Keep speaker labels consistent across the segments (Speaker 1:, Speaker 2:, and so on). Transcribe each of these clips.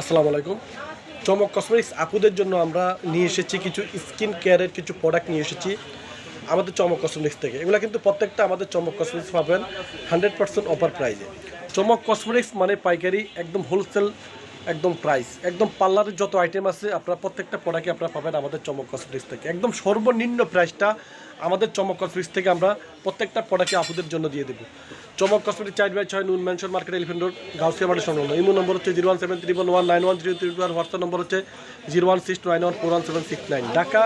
Speaker 1: আসসালামু আলাইকুম। চমক কসমেটিক্স আপুদের জন্য আমরা নিয়ে এসেছি কিছু স্কিন কেয়ারের কিছু প্রোডাক্ট নিয়ে এসেছি আমাদের চমক কসমেটিক্স থেকে। এগুলো কিন্তু প্রত্যেকটা আমাদের চমক কসমেটিক্স পাবেন হান্ড্রেড পার্সেন্ট অফার প্রাইজে চমক কসমেটিক্স মানে পাইকারি, একদম হোলসেল একদম প্রাইস একদম পার্লারের যত আইটেম আছে, আপনারা প্রত্যেকটা প্রোডাক্টে আপনারা পাবেন আমাদের চমক কসমেটিক্স থেকে। একদম সর্বনিম্ন প্রাইসটা আমাদের চমক কসমেটিক্স থেকে আমরা প্রত্যেকটা প্রোডাক্টে আপুদের জন্য দিয়ে দেবো। চমক কসমেটিক চার বাই ছয় noon mansion market elephant road, Gausia market সংলগ্ন। ইমো নম্বর হচ্ছে zero one seven triple one nine one three three আর হোয়াটসঅ্যাপ নম্বর হচ্ছে zero one six nine one four one seven six nine. Dhaka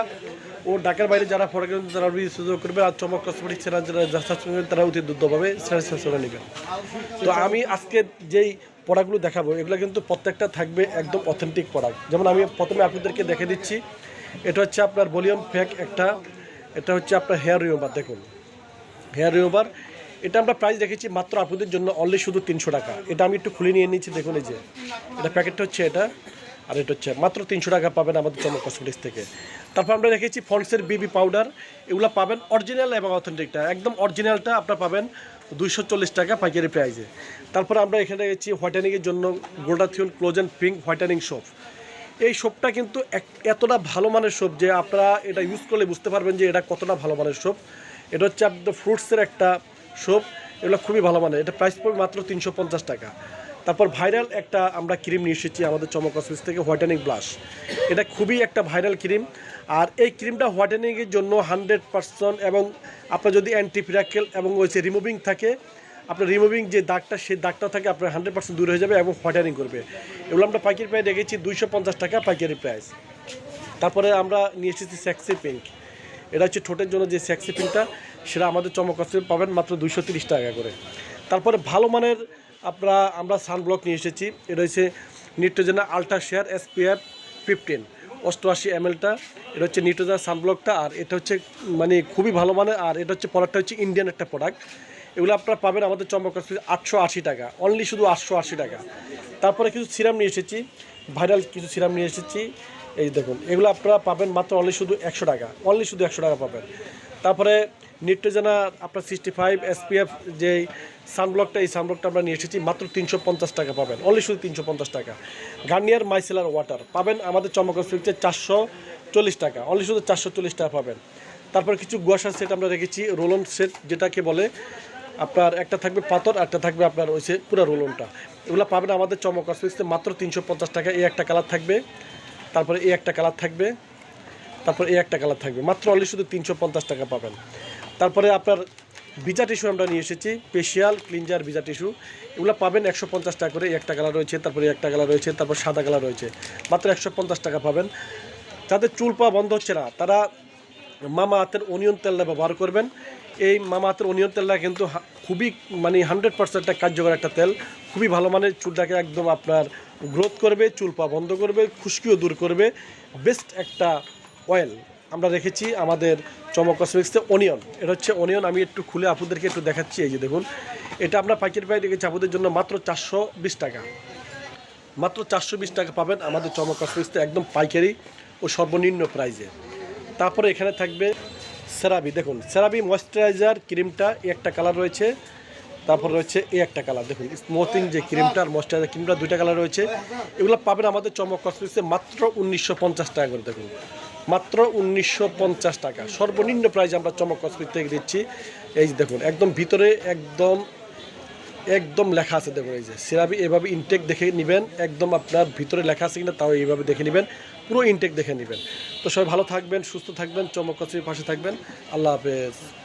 Speaker 1: ও ঢাকার বাইরে যারা photo কিনবেন, তারা সুযোগ করবে আর চমক কসমেটিক সেরা যারা করবেন, তারা অতি দ্রুতভাবে সেরা সেরা নেবেন। তো আমি আজকে যেই প্রোডাক্টগুলো দেখাবো, এগুলো কিন্তু প্রত্যেকটা থাকবে একদম অথেন্টিক প্রোডাক্ট যেমন আমি প্রথমে আপনাদেরকে দেখে দিচ্ছি, এটা হচ্ছে আপনার ভলিউম ফ্যাক একটা এটা হচ্ছে আপনার হেয়ার রিমুভার দেখুন। হেয়ার রিমুভার এটা আমরা প্রাইস রেখেছি মাত্র আপনাদের জন্য অনলি শুধু তিনশো টাকা। এটা আমি একটু খুলে নিয়ে নিচ্ছি দেখুন এই যে। এটা প্যাকেটটা হচ্ছে এটা, আর এটা হচ্ছে মাত্র তিনশো টাকা পাবেন আমাদের চমক কসমেটিক্স থেকে। তারপর আমরা রেখেছি ফন্সের বিবি পাউডার এগুলো পাবেন অরিজিনাল এবং অথেন্টিকটা একদম অরিজিনালটা আপনারা পাবেন দুইশো চল্লিশ টাকা পাইকারি প্রাইসে তারপর আমরা এখানে রেখেছি হোয়াইটেনিংয়ের জন্য গোল্ডাথিয়ন close and pink whitening soap এই সোপটা কিন্তু এতটা ভালো মানের সোপ যে আপনারা এটা ইউজ করলে বুঝতে পারবেন যে এটা কতটা ভালো মানের সোপ এটা হচ্ছে আপনার ফ্রুটসের একটা সোপ এগুলো খুবই ভালো মানের। এটা প্রাইস পড়বে মাত্র তিনশো পঞ্চাশ টাকা। তারপর ভাইরাল একটা আমরা ক্রিম নিয়ে এসেছি আমাদের চমক অফিস থেকে হোয়াইটেনিং ব্লাশ এটা খুবই একটা ভাইরাল ক্রিম আর এই ক্রিমটা হোয়াইটেনিংয়ের জন্য হান্ড্রেড পার্সেন্ট এবং আপনার যদি অ্যান্টিপিরাকেল এবং যে রিমুভিং থাকে আপনার রিমুভিং যে দাগটা, সেই দাগটা থাকে আপনার হান্ড্রেড পার্সেন্ট দূর হয়ে যাবে এবং হোয়াইটানিং করবে। এগুলো আমরা পাইকারি প্রাইস রেখেছি দুইশো পঞ্চাশ টাকা পাইকারি প্রাইস তারপরে আমরা নিয়ে এসেছি স্যাক্সি পিঙ্ক এটা হচ্ছে ঠোঁটের জন্য যে স্যাক্সি পিঙ্কটা সেটা আমাদের চমক আছে, পাবেন মাত্র দুইশো তিরিশ টাকা করে। তারপরে ভালো মানের আপনারা আমরা সানব্লক নিয়ে এসেছি। এটা হচ্ছে Neutrogena ultra sheer SPF fifteen অষ্টআশি এমএলটা এটা হচ্ছে নিট্রোজেনা সানব্লকটা আর এটা হচ্ছে মানে খুবই ভালো মানের, আর এটা হচ্ছে প্রোডাক্টটা হচ্ছে ইন্ডিয়ান একটা প্রোডাক্ট এগুলো আপনারা পাবেন আমাদের চম্পক আটশো আশি টাকা। অনলি শুধু আটশো আশি টাকা। তারপরে কিছু সিরাম নিয়ে এসেছি। ভাইরাল কিছু সিরাম নিয়ে এসেছি। এই দেখুন, এগুলো আপনারা পাবেন মাত্র অনলি শুধু একশো টাকা। অনলি শুধু একশো টাকা পাবেন। তারপরে নিট্রোজেনা আপনার সিক্সটি ফাইভ এসপিএফ যে সানব্লকটা এই সানব্লকটা আমরা নিয়ে এসেছি, মাত্র তিনশো পঞ্চাশ টাকা পাবেন। অনলি শুধু তিনশো পঞ্চাশ টাকা। গার্নিয়ার মাইসেলার ওয়াটার পাবেন আমাদের চমক ফ্রিজে চারশো চল্লিশ টাকা। অনলি শুধু চারশো চল্লিশ টাকা পাবেন। তারপর কিছু গুয়াশার সেট আমরা রেখেছি রোলন সেট যেটাকে বলে আপনার একটা থাকবে পাথর একটা থাকবে আপনার ওই যে পুরো রোলনটা। এগুলো পাবেন আমাদের চমক অফিসে মাত্র তিনশো পঞ্চাশ টাকা, এই একটা কালার থাকবে। তারপরে এই একটা কালার থাকবে। তারপর এই একটা কালার থাকবে। মাত্র অনলি শুধু তিনশো পঞ্চাশ টাকা পাবেন। তারপরে আপনার ভিজা টিস্যু আমরা নিয়ে এসেছি স্পেশিয়াল ক্লিনজার ভিজা টিস্যু। এগুলো পাবেন একশো পঞ্চাশ টাকা করে, একটা কালার রয়েছে, তারপরে একটা কালার রয়েছে, তারপর সাদা কালার রয়েছে। মাত্র একশো পঞ্চাশ টাকা পাবেন। যাদের চুল পাওয়া বন্ধ হচ্ছে না, তারা মামা হাতের অনিয়ন তেলটা ব্যবহার করবেন। এই মামা হাতের অনিয়ন তেলটা কিন্তু খুবই মানে হান্ড্রেড পার্সেন্ট একটা কার্যকর একটা তেল। খুবই ভালো মানের, চুলটাকে একদম আপনার গ্রোথ করবে, চুল পা বন্ধ করবে, খুশকিও দূর করবে। বেস্ট একটা অয়েল আমরা রেখেছি আমাদের চমক কসমেটিক্সে অনিয়ন। এটা হচ্ছে অনিয়ন, আমি একটু খুলে আপুদেরকে একটু দেখাচ্ছি, এই যে দেখুন। এটা আমরা পাইকারি প্রায় রেখেছি আপুদের জন্য মাত্র চারশো বিশ টাকা। মাত্র চারশো বিশ টাকা পাবেন আমাদের চমক কসমেটিক্সে একদম পাইকারি ও সর্বনিম্ন প্রাইজে তারপরে এখানে থাকবে সেরাবি। দেখুন, সেরাবি ময়শ্চারাইজার ক্রিমটা এই একটা কালার রয়েছে, তারপর রয়েছে এই একটা কালার দেখুন স্মুথিং যে ক্রিমটা আর ময়শ্চারাইজার ক্রিমটা দুইটা কালার রয়েছে, এগুলো পাবেন আমাদের চমক কসমেটিক্সে মাত্র উনিশশো পঞ্চাশ টাকা করে, দেখুন। মাত্র উনিশশো পঞ্চাশ টাকা। সর্বনিম্ন প্রাইজ আমরা চমক কসমেটিক থেকে দিচ্ছি। এই দেখুন, একদম ভিতরে একদম একদম লেখা আছে, দেখুন এই যে। সিরাবি এভাবে ইনটেক দেখে নেবেন, একদম আপনার ভিতরে লেখা আছে কিনা তাও এইভাবে দেখে নেবেন, পুরো ইনটেক দেখে নেবেন। তো সবাই ভালো থাকবেন, সুস্থ থাকবেন চমক পাশে থাকবেন। আল্লাহ হাফেজ।